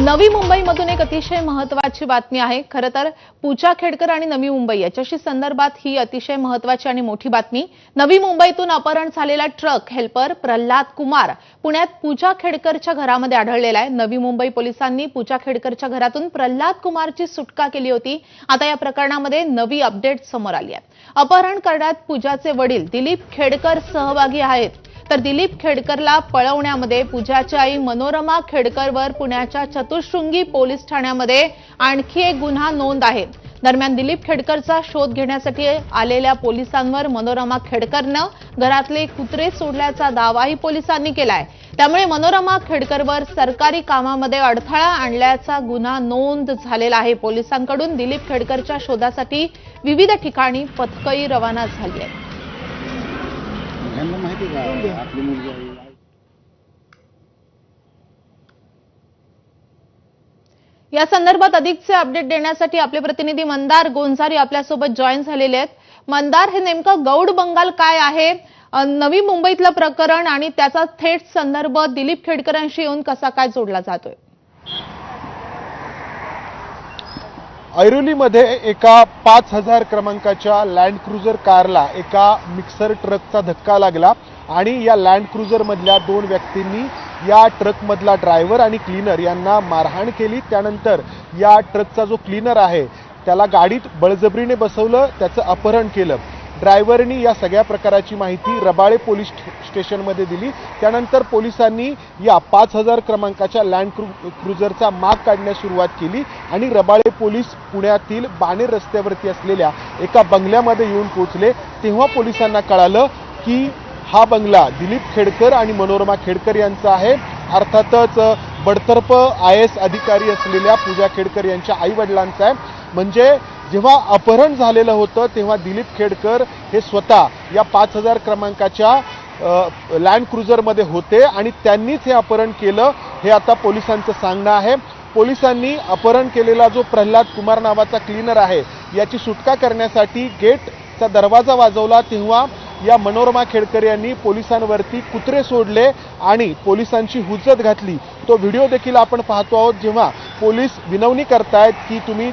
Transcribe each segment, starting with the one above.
नवी मुंबईमधून एक अतिशय महत्वाची बातमी आहे. खरं तर पूजा खेडकर आणि नवी मुंबई याच्याशी संदर्भात ही अतिशय महत्वाची आणि मोठी बातमी. नवी मुंबईतून अपहरण झालेला ट्रक हेल्पर प्रल्हाद कुमार पुण्यात पूजा खेडकरच्या घरामध्ये आढळलेला आहे. नवी मुंबई पोलिसांनी पूजा खेडकरच्या घरातून प्रल्हाद कुमारची सुटका केली होती. आता या प्रकरणामध्ये नवी अपडेट समोर आली आहे. अपहरण करण्यात पूजाचे वडील दिलीप खेडकर सहभागी आहेत. तर दिलीप खेडकरला पळवण्यामध्ये पूजाची आई मनोरमा खेडकरवर पुण्याच्या चतुशृंगी पोलीस ठाण्यामध्ये आणखी एक गुन्हा नोंद आहे. दरम्यान दिलीप खेडकरचा शोध घेण्यासाठी आलेल्या पोलिसांवर मनोरमा खेडकरनं घरातले कुत्रे सोडल्याचा दावाही पोलिसांनी केलाय. त्यामुळे मनोरमा खेडकरवर सरकारी कामामध्ये अडथळा आणल्याचा गुन्हा नोंद झालेला आहे. पोलिसांकडून दिलीप खेडकरच्या शोधासाठी विविध ठिकाणी पथकही रवाना झाली आहेत. यांना माहिती का? आपली मुलगी आहे. या संदर्भात अधिकचे अपडेट देण्यासाठी आपले प्रतिनिधी मंदार गोंझारी आपल्यासोबत जॉईन झालेले आहेत. मंदार हे नेमकं गौड बंगाल काय आहे? नवी मुंबईतलं प्रकरण आणि त्याचा थेट संदर्भ दिलीप खेडकरांशी येऊन कसा काय जोडला जातोय? ऐरोलीमध्ये एका पाच हजार क्रमांकाच्या लँड क्रुझर कारला एका मिक्सर ट्रकचा धक्का लागला आणि या लँड क्रुझरमधल्या दोन व्यक्तींनी या ट्रकमधला ड्रायव्हर आणि क्लीनर यांना मारहाण केली. त्यानंतर या ट्रकचा जो क्लीनर आहे त्याला गाडीत बळजबरीने बसवलं त्याचं अपहरण केलं. ड्रायव्हरनी या सगळ्या प्रकाराची माहिती रबाळे पोलीस स्टेशनमध्ये दिली. त्यानंतर पोलिसांनी या पाच हजार क्रमांकाच्या लँड क्रू क्रुझरचा माग काढण्यास सुरुवात केली आणि रबाळे पोलीस पुण्यातील बाणेर रस्त्यावरती असलेल्या एका बंगल्यामध्ये येऊन पोहोचले. तेव्हा पोलिसांना कळालं की हा बंगला दिलीप खेडकर आणि मनोरमा खेडकर यांचा आहे. अर्थातच बडतर्फ आय एस अधिकारी असलेल्या पूजा खेडकर यांच्या आईवडिलांचा आहे. म्हणजे जेव्हा अपहरण झालेलं होतं तेव्हा दिलीप खेडकर हे स्वतः या पाच हजार क्रमांकाच्या लँड क्रुझरमध्ये होते आणि त्यांनीच हे अपहरण केलं हे आता पोलिसांचं सांगणं आहे. पोलिसांनी अपहरण केलेला जो प्रल्हाद कुमार नावाचा क्लीनर आहे याची सुटका करण्यासाठी गेटचा दरवाजा वाजवला तेव्हा या मनोरमा खेडकर यांनी पोलिसांवरती कुत्रे सोडले आणि पोलिसांची हुज्जत घातली. तो व्हिडिओ देखील आपण पाहतो आहोत जेव्हा पोलीस विनवणी करतायत की तुम्ही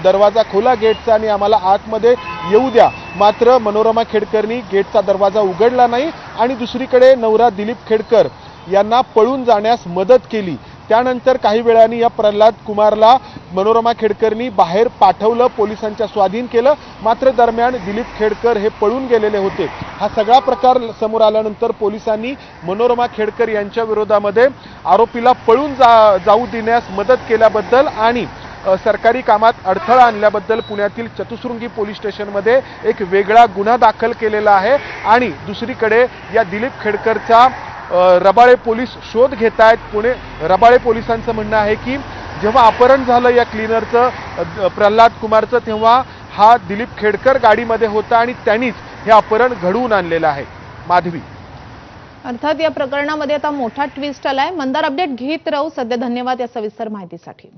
दरवाजा खोला गेटचा आणि आम्हाला आतमध्ये येऊ द्या. मात्र मनोरमा खेडकरनी गेटचा दरवाजा उघडला नाही आणि दुसरीकडे नवरा दिलीप खेडकर यांना पळून जाण्यास मदत केली. त्यानंतर काही वेळाने या प्रल्हाद कुमारला मनोरमा खेडकरनी बाहेर पाठवलं पोलिसांच्या स्वाधीन केलं. मात्र दरम्यान दिलीप खेडकर हे पळून गेलेले होते. हा सगळा प्रकार समोर आल्यानंतर पोलिसांनी मनोरमा खेडकर यांच्या विरोधामध्ये आरोपीला पळून जा जाऊ देण्यास मदत केल्याबद्दल आणि सरकारी कामात अडथळा आणल्याबद्दल पुण्यातील चतुसृंगी पोलीस स्टेशनमध्ये एक वेगळा गुन्हा दाखल केलेला आहे. आणि दुसरीकडे या दिलीप खेडकरचा रबाळे पोलीस शोध घेत आहेत पुणे. रबाळे पोलिसांचं म्हणणं आहे की जेव्हा अपहरण झालं या क्लीनरचं द- प्रल्हाद कुमारचं तेव्हा हा दिलीप खेडकर गाडीमध्ये होता आणि त्यांनीच हे अपहरण घडवून आणलेलं आहे. माधवी. अर्थात या प्रकरणामध्ये आता मोठा ट्विस्ट आलाय. मंदार अपडेट घेत राहू. सध्या धन्यवाद या सविस्तर माहितीसाठी.